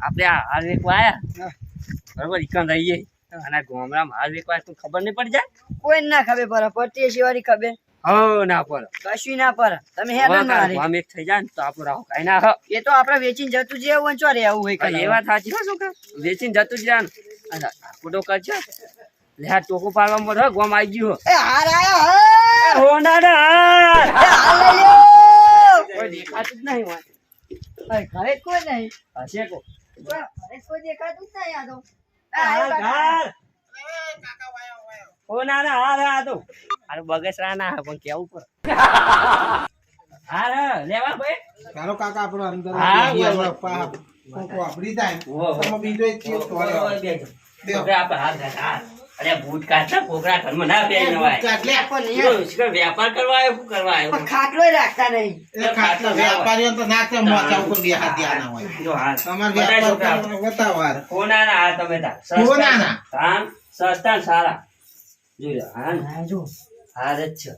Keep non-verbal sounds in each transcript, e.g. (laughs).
આપણે આ હાલ વેકવા બરોબર ઈકન રહીએ અને આ ગામડામાં હાલ વેકવા તું ખબર નહીં પડી જાય? કોઈ ના ખબર પડે પડતી શિવારી ખબર. હો ના પડે. કશું ના પડે. તમે હેડો ના હારી. એક થઈ જાય તો આપણું રાહુ કાંઈ ના એ તો આપડે વેચીને જતું જે એવું ચો રહેવું હોય કઈ એ. વાત સાચી વેચીને જતું જ રહ્યા ને ફોટો કરજો લે આ ટોકો પાડવા મળે ગોમ આવી ગયું એ હાર આયો હો. ના ના હાર. એ લઈ લ્યો. કોઈ દેખાતું જ નહીં ઘરે કોઈ નહીં. હશે કો ઘરે કોઈ દેખાતું જ નહીં આ તો. એ હાર, આયો કાકા. હાર. ઓ ના ના હા હા તો. હાર બગસરા ના હે, પણ કેવું લેવા ભાઈ. ચાલો કાકા આપણો અંદર હા, પા- કોકો જાય. બીજો એક ચીજ. અરે બૂટ કાઢ કોકરા ઘરમાં ના પહેરીને વાય. કાટલે. પણ પેલો યાર, કરવા આવ્યો? શું કરવા આવ્યો? પણ ખાટલોય રાખતા નહીં. એ ખાટલા વેપારીઓ તો ના કે મોચા ઉપર બે હાથ ધ્યાન હોય. જો. તમારે વેપાર. તમે? હા, સસ્તા સારા. હા હા, છે.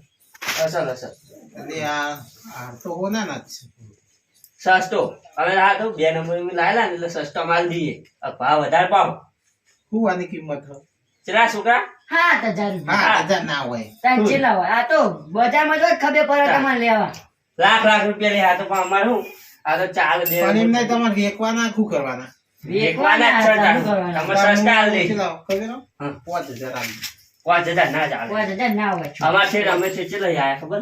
અસલ અસલ. એટલે આ તો છે. સસ્તો. હવે આ તો બે નંબર લાયેલા ને એટલે સસ્તો માલ દઈએ. ભાવ વધારે પાવ. શું આની કિંમત હોય? ચલા છોકરા હા હજાર રૂપિયા. હા હજાર ના હોય તાન ચેલા હોય? આ તો બજારમાં જો જ ખબર પડે તમારે લેવા લાખ લાખ રૂપિયા લે આ તો પણ અમારે શું આ તો ચાલ દે પણ એમને તમારે વેકવાના શું કરવાના વેકવાના છે તાર. તમે સસ્તા હાલ દે. પાંચ હજાર આલી. પાંચ હજાર ના ચાલે પાંચ હજાર ના હોય અમાર છે અમે છે ચલો આયા ખબર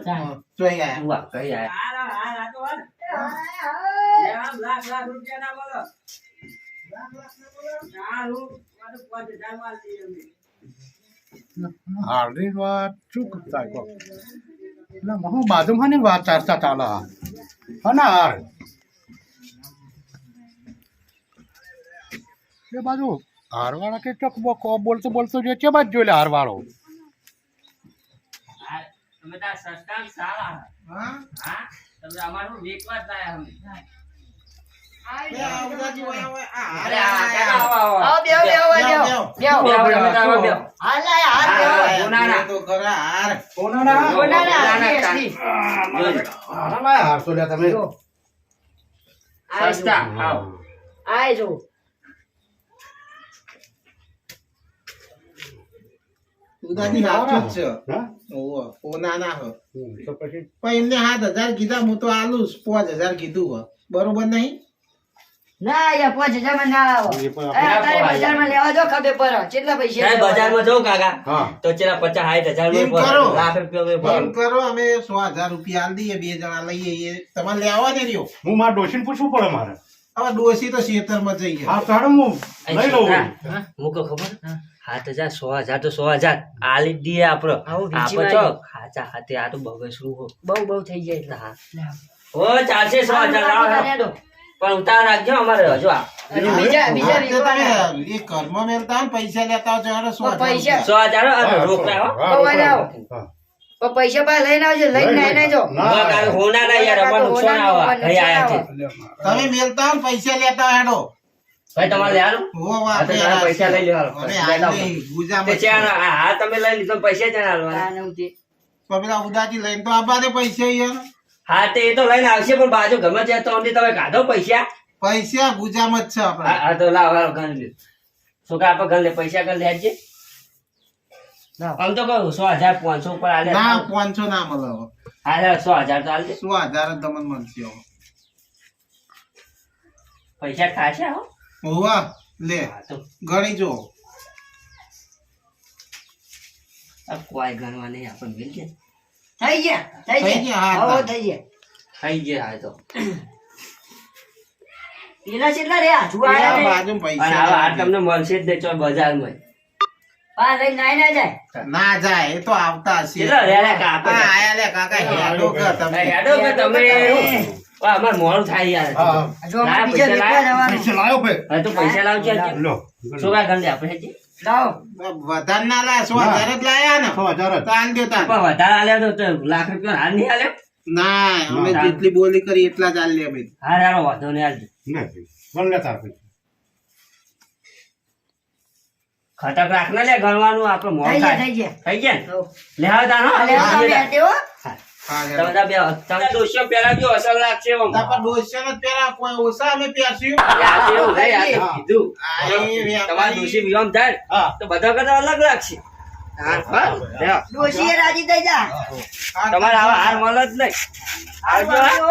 જોઈ આયા. ઉવા કઈ આયા લાખ લાખ રૂપિયા ના બોલો હાર્દિક વાત શું કરતા એટલે હું બાજુમાં ની વાત ચારતા ચાલે હા હાર એ બાજુ હારવાળા કે ચક બો- કો- બોલતો બોલતો જે છે બાજુ જોઈ લે હારવાળો. તમે તાર સસ્તા સારા. હા? હા તમે અમારું વેચવા જ લાયા અમે. પછી એમને સાત હજાર કીધા હું તો આલુ પાંચ હજાર કીધું બરોબર નહીં? ના યાર પાંચ ના આવો. લેવા જો કેટલા પૈસા કાકા. તો ચેલા પચાસ સાઠ હજાર એમ રૂપિયા કરો. લાખ રૂપિયા એમ કરો અમે સો હજાર રૂપિયા આલી દઈએ બે જણા લઈએ તમારે લેવા ને રહ્યો હું મારા ડોશીને પૂછવું પડે મારે. હવે ડોસી તો ખેતરમાં જઈ ગયા. હા તારું હું લઈ લઉં. મૂકો ખબર? સાત હજાર સો હજાર તો સો હજાર. આલી જ દઈએ આપડે. આપડે હાથે આ તો બગસરું બહુ બહુ થઈ જાય એટલે. હા. ઓ ચાલશે સો હજાર. પણ ઉતાર રાખજો અમારે હજુ આ. બીજા બીજા હા, એ પૈસા લેતા હજાર પૈસા. સો હજાર હો, હા, રોકડા હો. હા. હા. પૈસા પાસે લઈને આવજો લઈને લઈ, ના જો. ના. ઊભા કાલ હોના ના યાર અમારે નુકસાન હોનાનું આવે આયા છે તમે મેલતા પૈસા લેતા હેડો. ભાઈ તમારે લેવાનું? હો, હો, હા, પૈસા લઈ લેવાનો. આ તમે લઈ લીધો પૈસા જ ના પેલા ઉદાથી લઈને તો આપવા દે પૈસા યાર હા તે એ તો લઈને આવશે પણ બાજુ ગમે છે તો તમે કાઢો પૈસા. પૈસા ગુજામાં જ છે હા તો લાવ લાવ ગણ લે છોકરા આપણે ગણ લે પૈસા ગણ લે હેડજે આમ તો કહું સો હજાર પાંચસો ઉપર આલે. ના પાંચસો ના મળે. હા સો હજાર તો આલે સો હજાર તમને મળશે. પૈસા ખાશે હો? હોવા લે. હા તો. ગણી જો. આ કોઈ ગણવા નહીં આપણે મિલ છે થઈ ગયા થઈ ગયા, હવે થઈ ગયા. થઈ ગયા આ તો. પેલા કેટલા રહ્યા? પેલા ને. બાજુમાં આ તમને મળશે જ નહીં ચો બજારમાં. પા લઈ નાઈ ના જાય. ના જાય એ તો આવતા હશે. કેટલા રહ્યા કાકા? હા, આયા લે કાકા હેડો કે તમે હેડો કે તમે. અમાર મોડું થાય યાર. જો બીજા પૈસા. જવાનું. પૈસા પૈસા લાવજો. લો શું ગણ કરી આપણે વધારે ના લાયા સો હજાર જ લાયા ને. સો હજાર તો આલ દ્યો તાન. વધારે આલ્યો તો તો લાખ રૂપિયા હાલ નહીં આલ્યો? ના અમે જેટલી બોલી કરી એટલા જ આલ લે અમે. હાર વાંધો નહીં આલજો. નહીં ભાઈ લે તાર પૈસા ખટક રાખ ને લે ગણવાનું આપણે મોડું થઈ ગયા થઈ. લે હવે તાનો. હા, તમે બે તમે દોસ્યો પેલા જો અસર લાગશે એમ. તાપા ડોશિયાનો જ પેલા કોઈ ઓછા અમે પ્યાસ્યું. આ એવું નહીં, આ કીધું. આ એ વેપારી- તમારા ડોશી વિહોમ થાય તો બધા કરતા અલગ લાગશે હા, હા. લ્યો. ડોશીએ રાજી થઈ જા તમારે આવા હાર મળે જ નહીં આવજો હા. આવજો.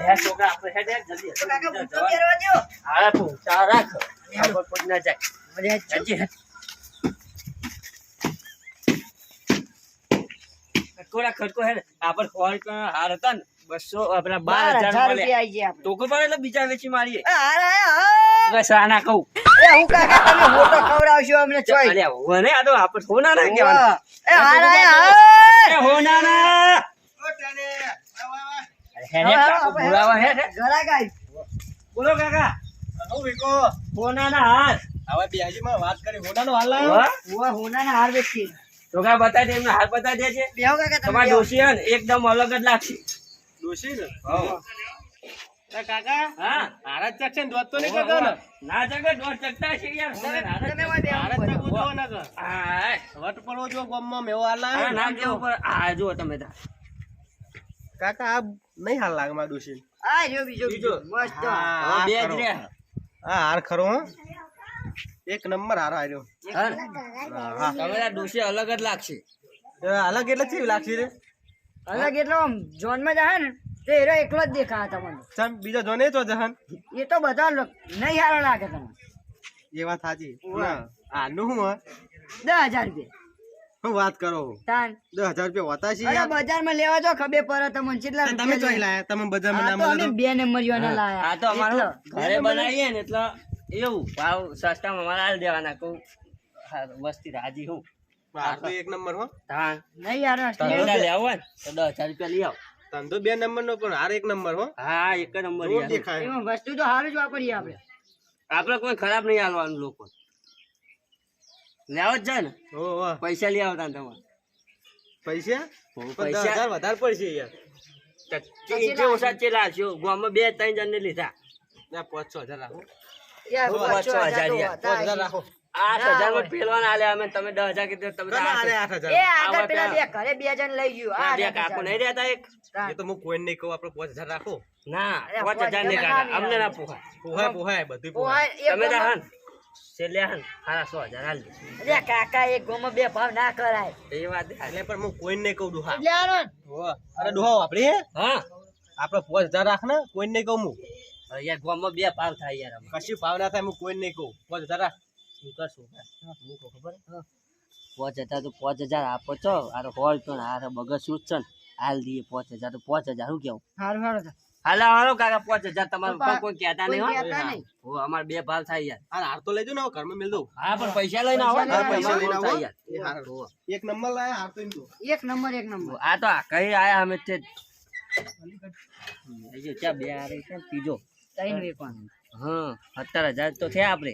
હે છોકરા આપણે હેડ હેડ જલ્દી તો કાકા જલ્દી બૂટો પહેરવા દ્યો. હારા તું ચા રાખ ખબર પડી ના જાય હજી હેડ. ખટકોરા ખટકો હે આપણે ખોળ હાર હતા ને બસો આપણા બાર હજાર રૂપિયા આઈ ગયા આપણે. ટોકો પડે એટલે બીજા વેચી મારીએ હાર આયા, બસ આના કહું એ હું કાકા તમે મોટો ખવડાવશો અમને ચોઈ અરે હોવે ને, આ તો આપણ હોના ના કહેવાના. એ હાર આયા, એ હોના ના. બોલો કાકા હું વિકો. હોના ના હાર હવે બેહાજીમાં વાત કરી હોનાનો હાલ હોવે? ઉવા હોનાના હાર વેચી. કાકા બતાવી દે એમને હાલ બતાવી દેજે તમારા ડોશી હે ને એકદમ અલગ જ લાગશે. ડોશી ને? હા. કાકા હા. હારા જ ચકશે દોત તો નહીં કરતો ને? ના. જગે દોઢ ચકતા છે યાર. તમે- હાર જ તમે ઓય બેહો. હારા જ ચકવું જોવો ને હા, વટ પડવો જો ગામમાં મેવો હાલ ના કેવું પડે. હા જુઓ તમે તાર. કાકા આ નહીં હાલ લાગે મારા ડોશી આ બીજો બીજો. મસ્ત. હવે બે જ રે હા હાર ખરો હો. એક નંબર હારો આવ્યો? તમે ડોશી અલગ જ લાગશે. અલગ એટલે કેવી લાગશે રે? અલગ એટલે આમ જોનમાં જાહે ને તે એરો એકલો જ દેખાય તમને. સમ બીજો જોને તો જહન એ તો બધા નહીં હારો લાગે તમને. એ વાત સાચી. આનું હું દસ હજાર રૂપિયા. હું વાત કરો? તાન. દસ હજાર રૂપિયા હોતા છે અરે. બજારમાં લેવા જો ખબર પડે તમને કેટલા તમે જોઈ લાયા તમે બજારમાં આ ના તો મળે અમે તો? બે નંબરીઓના લાયા. આ તો અમારું ઘરે બનાવીએ ને એટલે એવું ભાવ સસ્તામાં અમારે આલી દેવાના કહું વસ્તી રાજી હું. એક નંબર હો? હા. નહીં યાર ધંધા ને તો દસ હજાર રૂપિયા લઈ આવો. ધંધો બે નંબર નો પણ હાર એક નંબર હો? હા એક નંબર દેખાય. વસ્તુ તો સારું જ વાપરીએ આપણે. આપણે કોઈ ખરાબ નહીં હાલવાનું લોકો. લેવા જ જાય ને. પૈસા લઈ આવતા તમારે. પૈસા? હજાર વધારે પડશે યાર. ઓછા છે લાવશો ગામમાં બે ત્રણ જણને લીધા. ના પાંચ છ હજાર રાખો. રાખો આઠ હજારમાં પેલવાના આલ્યા અમે. તમે દસ હજાર કીધું તમે તો ના, આઠ અરે હજાર. આઠ એ આગળ પેલા બે ઘરે બે જણ લઈ ગયું. આ બે આઠ નહીં રહેતા એક. એ તો હું કોઈને નહીં કહું આપણે પાંચ હજાર રાખો. ના પાંચ પાંચ હજાર નહીં હજાર અમને ના પોહાય. પોહાય પોહાય બધું પોહાય. તમે તો છેલ્લે હન હારા સો હજાર હાલ અરે કાકા એક ગોમાં બે ભાવ ના કરાય. એ વાત એટલે પણ હું કોઈને નહીં કહું દુહા. એટલે અરે દુહા વાપરી હે? આપણે પાંચ હજાર રાખ ને કોઈને નહીં કહું હું. યાર ગામમાં બે પાવ થાય યાર અમે. કશું ભાવ ના થાય હું કોઈને નહીં કહું. પાંચ હજાર શું કરશું? હું કહું ખબર? હે? પાંચ હજાર તો પાંચ હજાર આપો છો આરે હોલ તો ને આરે બગર શું છે હાલ દઈએ પાંચ હજાર તો પાંચ હજાર શું કેવું? સારું સારું. હાલો હાલો કાકા પાંચ હજાર તમારે કોઈ કહેતા નહીં હો. અમારે બે ભાવ થાય યાર. આ હાર તો લેજો ને ઘરમાં મેલ દઉં. હા પણ પૈસા લઈને આવો પૈસા પૈસા લઈને આવો. યાર. એ હાર. હો. એક નંબર લાયા હાર તો એક નંબર એક નંબર. આ તો કઈ આયા અમે તે ત્યાં બે આ રહી છે ત્રીજો ત્રણ વેચવાનું. હા સત્તર હજાર તો થયા આપણે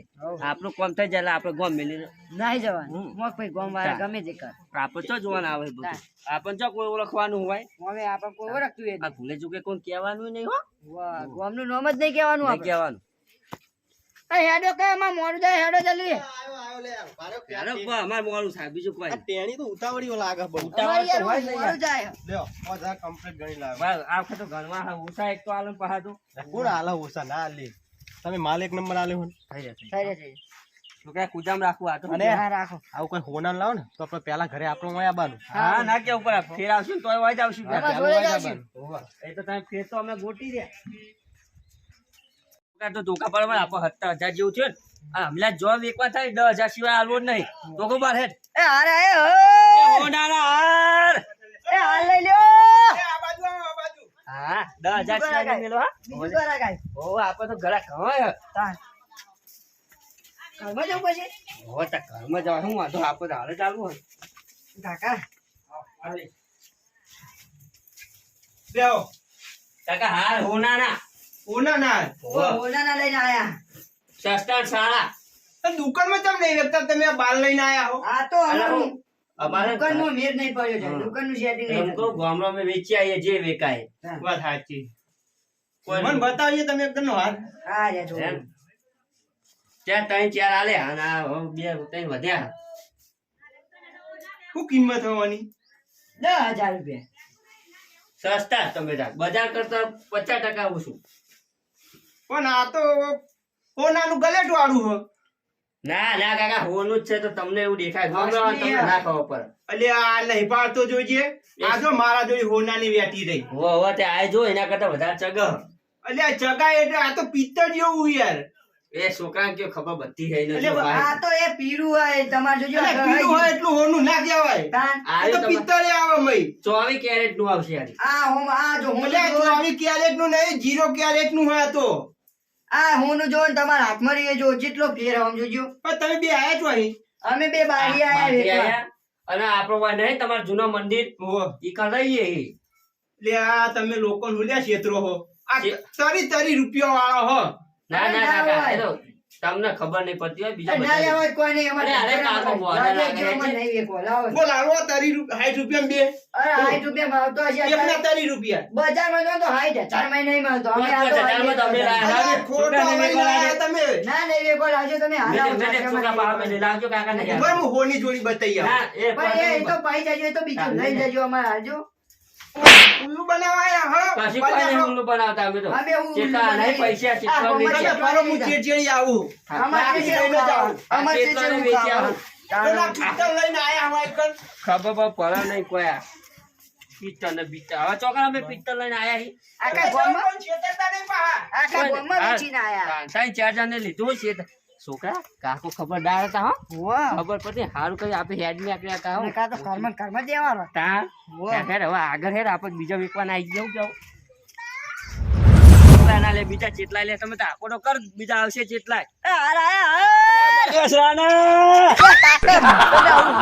આપણું કોમ થઈ જાય આપણે ગોમ મેલી નાહી જવાનું. મોક ભાઈ ગોમ વાળા ગમે તે કર. આપણે ચો જોવાના આવે બધું? આપણને ચો કોઈ ઓળખવાનું હોય? હવે આપણે કોઈ ઓળખતું આ ભૂલે ચૂકે કોઈ કહેવાનું નહીં હો? ગોમનું નામ જ નહીં કહેવાનું આપણે. કહેવાનું. હેડો કે એમાં મોડું જાય હેડો જલ્દી. આયો આયો લે ભારો યાર પણ અમારે મોડું થાય બીજું કોઈ આ તો ઉતાવળી લાગે બહુ. ઉતાવળ તો હોય નહીં મોડું જાય. લ્યો પાંચ હજાર કમ્પ્લીટ ગણી લાવ્યો આ વખતે તો ઘરમાં હા ઉષા એક તો આલન પહા તો. કોણ હાલે ઓછા ના લે તમે માલ એક નંબર આલે કુજામ રાખવું આ તો અને- રાખો. આવું કોઈ હોના લાવો ને તો આપણે પેલા ઘરે આપણું અહીંયા આવવાનું હા. ના કે ઉપર ફેર આવશું તો તોય વાય જ આવશું. એ તો તમે ફેર તો અમે ગોટી છોકરા તો ધોકા પડવા આપણે સત્તર હજાર જેવું થયું ને. આ હમણાં જોબ એકવાર થાય દસ હજાર સિવાય હાલવો જ નહીં. ધોકો હેડ એ હારે એ હો! એ હાર! એ હાલ લઈ લ્યો! હા દસ હજાર સિવાય મેલો હા. બીજું કરા કાંઈ. ઓ આપણે તો ઘરે ખવાય તાન. જવું પછી હો તો ઘરમાં જવા શું વાંધો? આપણે તો હાલે ચાલુ હોય. કાકા? કાકા હાર હોના ના ઓ ઓલાના લઈને આયા. સસ્તા ને દુકાનમાં નહીં વેચતા તમે આ બાલ લઈને આયા હો. આ તો અમારું નહીં પડ્યો છે. દુકાનનું નહીં કહું થતું. ગામડામાં વેચી જે વેકાય. વાત સાચી. મને બતાવીએ તમે એકદમ હાર હા રે જો. ત્યાં ત્રણ ચાર આલે અને આ બે ત્રણ વધ્યા. શું કિંમત હોવાની? દસ હજાર રૂપિયા. સસ્તા તમે. બજાર કરતા પચાસ ટકા ઓછું. પણ આ તો હોનાનું ગલેટ વાળું હ. ના ના કાકા હોનું જ છે તો તમને એવું દેખાય. તમને ના ખબર પડે. એટલે આ નહીં પાડતો જોઈજે આ જો મારા જોઈ હોનાની વેટી રહી. હો હો તે આ જો એના કરતા વધારે ચગ એટલે આ ચગા એટલે આ તો પિત્તળ જેવું યાર. એ છોકરા કે ખબર બધી થઈ નથી આ તો એ પીરું હોય તમારે જોજો પીરું હોય એટલું હોનું ના કહેવાય. આ તો પિત્તળે આવે મય. ચોવીસ કેરેટનું આવશે આ આ જો હું એટલે ચોવીસ કેરેટનું નહીં જીરો કેરેટનું હોય તો. આ હું જો ને તમારા હાથમાં રહીએ જો જેટલો ફેર આમ જોજો તમે બે આયા છો અહીં? અમે બે બારી આયા અને આપણો વાય નહીં તમારું જૂનું મંદિર. ઈ કરાઈએ લે આ તમે લોકો હુલ્યા છેતરો હો. આ તરી તરી રૂપિયા વાળો હો. ના ના ના તમને ખબર નહીં પડતી હોય બીજા ના બધા કોઈ નહીં અમારે અરે, કાકો, બોલ, નહીં વેચવો, લાવો. બોલ હાલો તરી રૂપ- રૂપિયા બે અરે સાઠ રૂપિયા ભાવતો હશે એકના અત્યારે. તરી રૂપિયા બજારમાં જો તો સાઠ ચાર મહિના નહીં મળતો અમે આ તો બજારમાં તો અમે લાયા. ખોટા આયા તમે ના નહીં વેચવો લાવજો તમે હારા આવો, મેં- મેં છોકરા નહીં પાસે વેચવો. મેં લાવજો કાકા ને. હું હોની જોડી બતાઈ આવું. એ પણ એ- એ તો પાઈ જજો એ તો બીજું લઈ જજો અમારે હાલજો ઉલ્લુ બનાવાયા હા. પાછી કોઈ નહીં બનાવતા અમે તો. અમે એવું ચેટલા ઊંધું નહીં પૈસા આ ચેટલા ગમે વેચ્યા. તે- ચાલો હું ચેડચેડી આવું. અમારે લાકડી છે લઈને એવું જાઉં. ખાવાનું. અમારે છે ચેટલાને એવું વેચી ખાવાનું. પેલા પિત્તળ લઈને આયા હોય કણ. ખબર પડે નહીં કોયા ને બિત્તળ. હવે ચોકડા અમે પિત્તલ લઈને આયા હી આખા ગામમાં? ગામમાં વેચીને આયા. ચાર જણને લીધું છે. છોકરા કાકો ખબરદાર હતા હો. ખબર પડી સારું કઈ આપણે હેડની આપ્યા હતા હો. કાં તો કર્મ કર્મ દેવાનો તા. હેડ હવે આગળ હેડ આપણે બીજો વેકવાના આવી જવું જાવ ના લે બીજા ચેટલા લે તમે તો આખો તો કર બીજા આવશે ચેટલા હાર (laughs)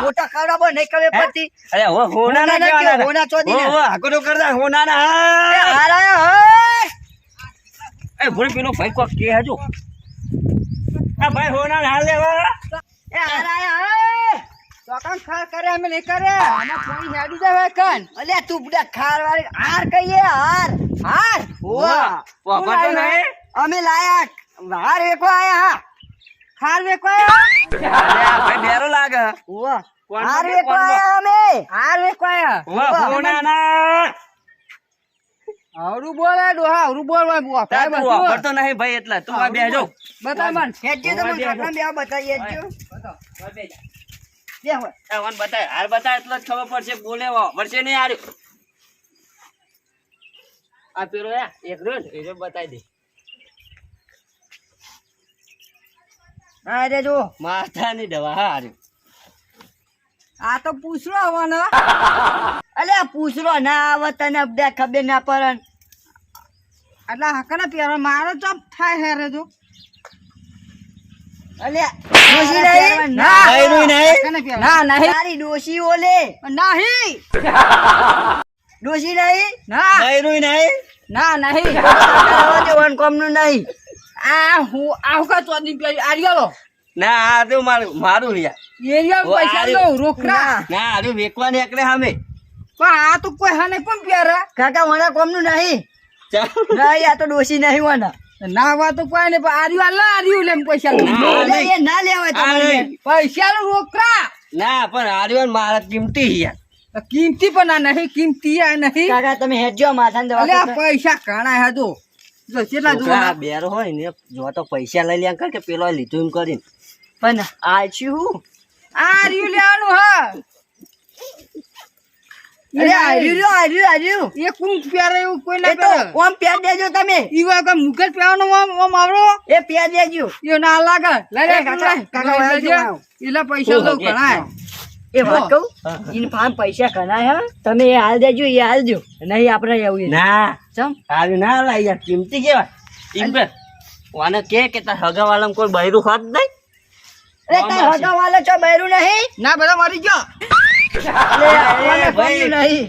મોટા ખાવડાવો નહીં ખબર પડતી. અરે હોના ના હોના ચોદી આખો તો કરતા હોના ના. હાર! એ ભૂલ પેલો ભાઈ કોક કે હજુ. આ ભાઈ હોના હાલ લેવા એ હાર હે! ચોકન ખાર કરે અમે નહીં કરે. આમાં કોઈ હેડી જાય કન. અલે તું બુડા ખાર વાળી હાર કહીએ હાર હાર. કોણ વાતો લાવ્યા? નહીં? અમે લાયા હાર વેકો આયા હા. ખાર વેકો આયા? ભાઈ બેરો લાગે. વાહ હાર વેકો આયા અમે. હાર વેકો આયા. વાહ હોના ના આવરું બોલે ડોહા આવરું બોલવા બુઆ તાર તું વાપરતો નહીં ભાઈ એટલે તું આ બેજો બતાવ મન હેડજો હોવા તમને દે બે બતાવી હેડજો બે હોય. એ વન બતાય હાર બતાય એટલો જ ખબર પડશે બોલે વો વર્ષે નહીં હાર્યું આ પેલો યા એક રહ્યો એ બતાવી દે. હા રે જો માથાની દવા હા હાર્યું આ તો પૂછરો આવવાનો અલ્યા પૂછરો ના આવે તને બે ખબર ના પડે એટલે હકને પહેરો મારો ચોપ થાય હે રે જો. અલ્યા ડોશી નહીં? ના. ના ના ના આ આ આર્યો ના આ તો મારું મારું રહ્યા એરિયા પૈસા આર્યો. લો રોકડા. ના હારું વેકવાની એકડે સામે પણ આ તો કોઈ હા નહીં પણ પ્યારા કાકા મને કોમનું નહીં. ચાલ. નહીં આ તો ડોશી નહીં વાના ના વા તો કોઈ નહીં પણ આર્યું આલા આર્યું લેમ પૈસા ના, લે, એ ના લેવાય આ તમારે. પૈસા લો રોકડા. ના પણ હાર્યો મારા કિંમતી યાર. કિંમતી પણ આ નહીં કિંમતી આ નહીં. કાકા તમે હેજો માથાને દવા પૈસા કાણા હેજો. જો જો કેટલા આ બેરો હોય ને જો તો પૈસા લઈ લે કર કે પેલો લીધું એમ કરીને. પણ આ શું આ રહ્યું લેવાનું હા. અરે આર્યું રહ્યું આર્યું આર્યું. એ કુંક પ્યારે એવું કોઈ ના ઓમ પ્યાર દેજો તમે. ઈવા કે મુકેશ પહેરવાનો આમ આમ આવડો એ પ્યાર દેજો. એ ના લાગે. લે કાકા, કાકા વાળા જો પૈસા તો ઘણા એ વાત કહું? ઇન ફાર્મ પૈસા ઘણા હે? તમે એ હાલ દેજો એ હાલજો નહીં આપણે એવું ના. ચમ? હારું ના લાઈ યાર કિંમતી કેવાય એમ કે વાને કે કે તાર કોઈ બૈરું હોત નહીં? અરે તાર હગા વાલો છો બૈરું નહીં? ના બધા મરી ગયો. અરે ભાઈ. નહીં.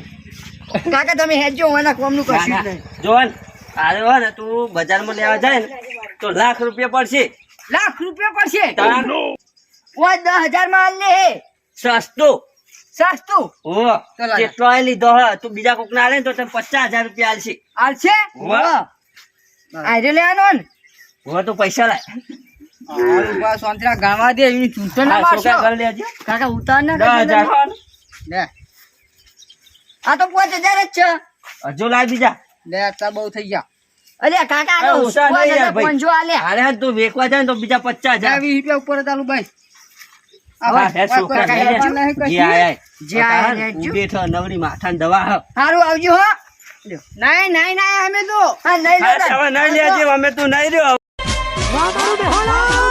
કાકા તમે હેજો ઓના કોમનું કશું નહીં. જોન હારે હોય ને તું બજારમાં લેવા જાય ને તો લાખ રૂપિયા પડશે. લાખ રૂપિયા પડશે? ઓ દસ હજારમાં આલ ને સસ્તું. સસ્તું? લાગે. કેટલો લીધો હે તું બીજા કોક ના લે તો તને પચાસ હજાર રૂપિયા આલશે. આલશે? વાહ. આયરે લેવાનો ને? હો તું પૈસા લાય. ગાવા દે એની ચૂંટણ ના મારશો ઘર લેજો. કાકા ઉતાર ને દસ હજાર હો ને. લે. આ તો પાંચ હજાર જ છે. હજુ લાવ બીજા. લે આ બહુ થઈ ગયા. અલ્યા કાકા અરે ઓછા નહીં યાર ભાઈ. પંજો અરે તું વેકવા જાય તો બીજા રૂપિયા ઉપર ભાઈ. નવરી માથા દવા સારું આવજો હો. નહીં નહીં નહીં અમે તો. નહીં લેજે, અમે તું નહીં રહ્યો વાહ, મારું બેહોણા.